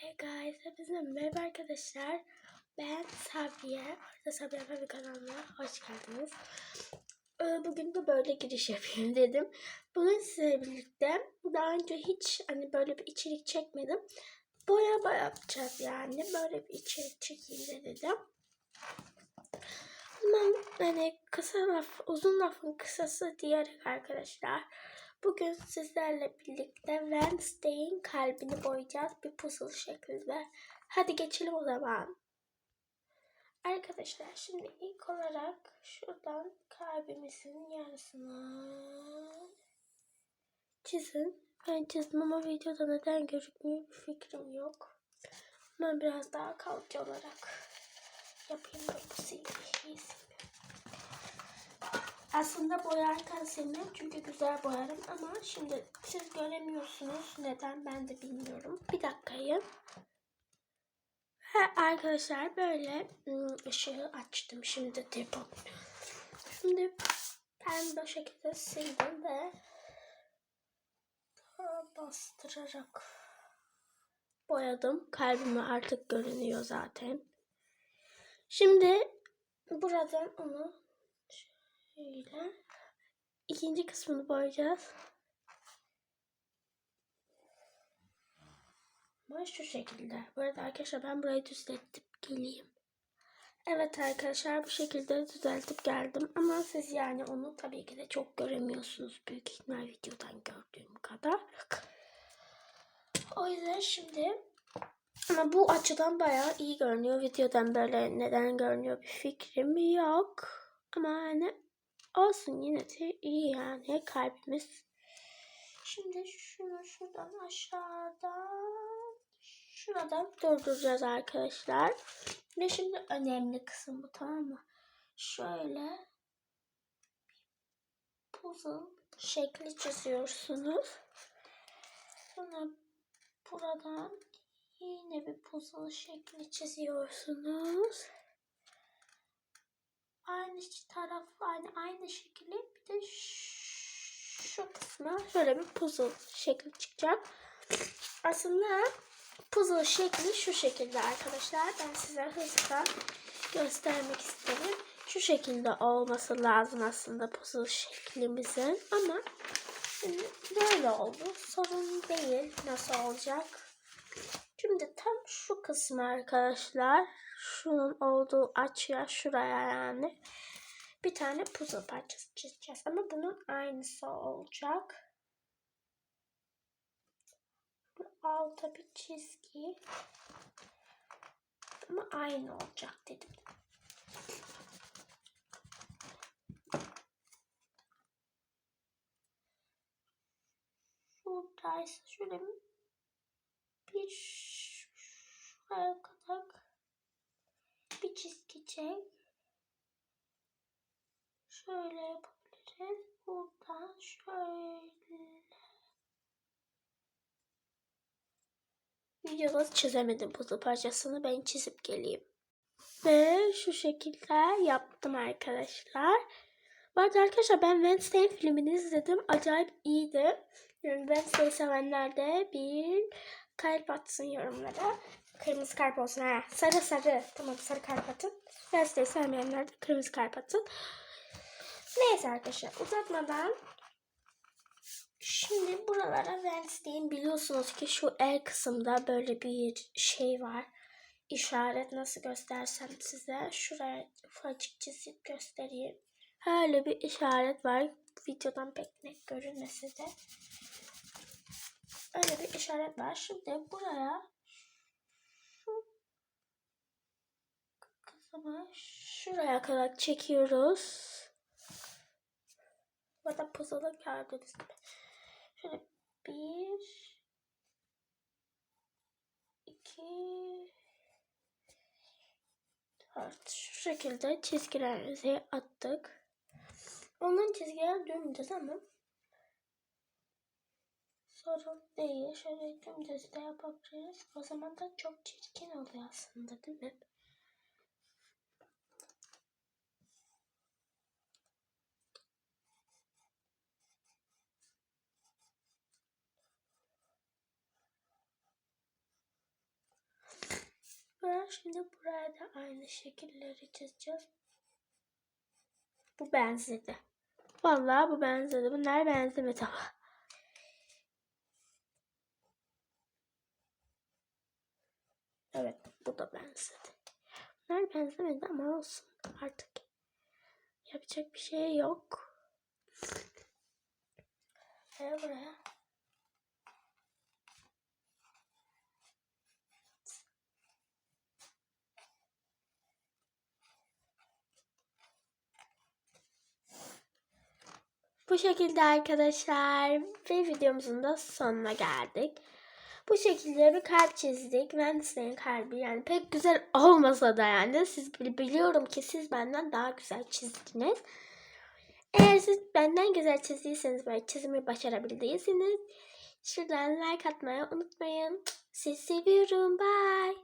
Hey guys, hepinize merhaba arkadaşlar. Ben Sabiye. Arada Sabiye Fabi kanalına hoş geldiniz. Ee, Bugün de böyle giriş yapayım dedim. Bugün sizle birlikte daha önce hiç hani böyle bir içerik çekmedim. Boyama yapacağız yani. Böyle bir içerik çekeyim de dedim. Ama hani kısa laf, uzun lafın kısası diyerek arkadaşlar. Bugün sizlerle birlikte Wednesday'in kalbini boyayacağız bir puzzle şeklinde. Hadi geçelim o zaman. Arkadaşlar şimdi ilk olarak şuradan kalbimizin yarısını çizin. Ben çizdim ama videoda neden gözükmüyor bir fikrim yok. Ben biraz daha kalıcı olarak yapayım da bu silgiyi aslında boyarken silmem çünkü güzel boyarım ama şimdi siz göremiyorsunuz neden ben de bilmiyorum. Bir dakikayı. Ha, arkadaşlar böyle ım, ışığı açtım şimdi telefon. Şimdi ben bu şekilde sildim ve bastırarak boyadım. Kalbime artık görünüyor zaten. Şimdi buradan onu Şöyle. İkinci kısmını boyayacağız. Ama şu şekilde. Bu arada arkadaşlar ben burayı düzeltip geleyim. Evet arkadaşlar bu şekilde düzeltip geldim. Ama siz yani onu tabii ki de çok göremiyorsunuz. Büyük ihtimal videodan gördüğüm kadar. O yüzden şimdi ama bu açıdan bayağı iyi görünüyor. Videodan böyle neden görünüyor bir fikrim yok. Ama yani Olsun yine de iyi yani kalbimiz. Şimdi şunu şuradan aşağıdan şuradan durduracağız arkadaşlar. Ve şimdi önemli kısım bu tamam mı? Şöyle puzzle şekli çiziyorsunuz. Sonra buradan yine bir puzzle şekli çiziyorsunuz aynı taraf aynı aynı şekilde bir de şu kısma şöyle bir puzzle şekli çıkacak. Aslında puzzle şekli şu şekilde arkadaşlar. Ben size hızlıca göstermek istedim. Şu şekilde olması lazım aslında puzzle şeklimizin ama böyle oldu. Sorun değil nasıl olacak. Şimdi tam şu kısmı arkadaşlar şunun olduğu açıya şuraya yani bir tane puzzle parçası çizeceğiz. Ama bunun aynısı olacak. Alta bir çizgi. Ama aynı olacak dedim. Şuradaysa şöyle bir şuraya kadar bir çizgi çek. Şöyle yapabiliriz. Buradan şöyle. Videoda çizemedim puzzle parçasını. Ben çizip geleyim. Ve şu şekilde yaptım arkadaşlar. Bu arkadaşlar ben Wednesday filmini izledim. Acayip iyiydi. Yani Wednesday sevenler de bir kalp atsın yorumlara. Kırmızı kalp olsun ha. Sarı sarı. Tamam sarı kalp atın. Wednesday sevmeyenler de kırmızı kalp atın. Neyse arkadaşlar uzatmadan Şimdi buralara Wednesday'in biliyorsunuz ki şu el kısımda böyle bir şey var. İşaret nasıl göstersem size. Şuraya ufacık çizip göstereyim. Öyle bir işaret var. Videodan pek net görünmese de. Öyle bir işaret var. Şimdi buraya şu kısmı şuraya kadar çekiyoruz. Burada puzzle'ı gördüğünüz gibi. Şöyle bir iki dört şu şekilde çizgilerimizi attık. Onun çizgiler dümdüz ama sorun değil. Şöyle dümdüz de yapabiliriz. O zaman da çok çirkin oluyor aslında değil mi? Ve şimdi buraya da aynı şekilleri çizeceğiz. Bu benzedi. Vallahi bu benzedi. Bunlar benzemedi ama. Evet bu da benzedi. Bunlar benzemedi ama olsun artık. Yapacak bir şey yok. Ve buraya. Bu şekilde arkadaşlar ve videomuzun da sonuna geldik. Bu şekilde bir kalp çizdik. Wednesday'in kalbi yani pek güzel olmasa da yani siz biliyorum ki siz benden daha güzel çizdiniz. Eğer siz benden güzel çizdiyseniz böyle çizimi başarabildiyseniz şuradan like atmayı unutmayın. Sizi seviyorum. Bye.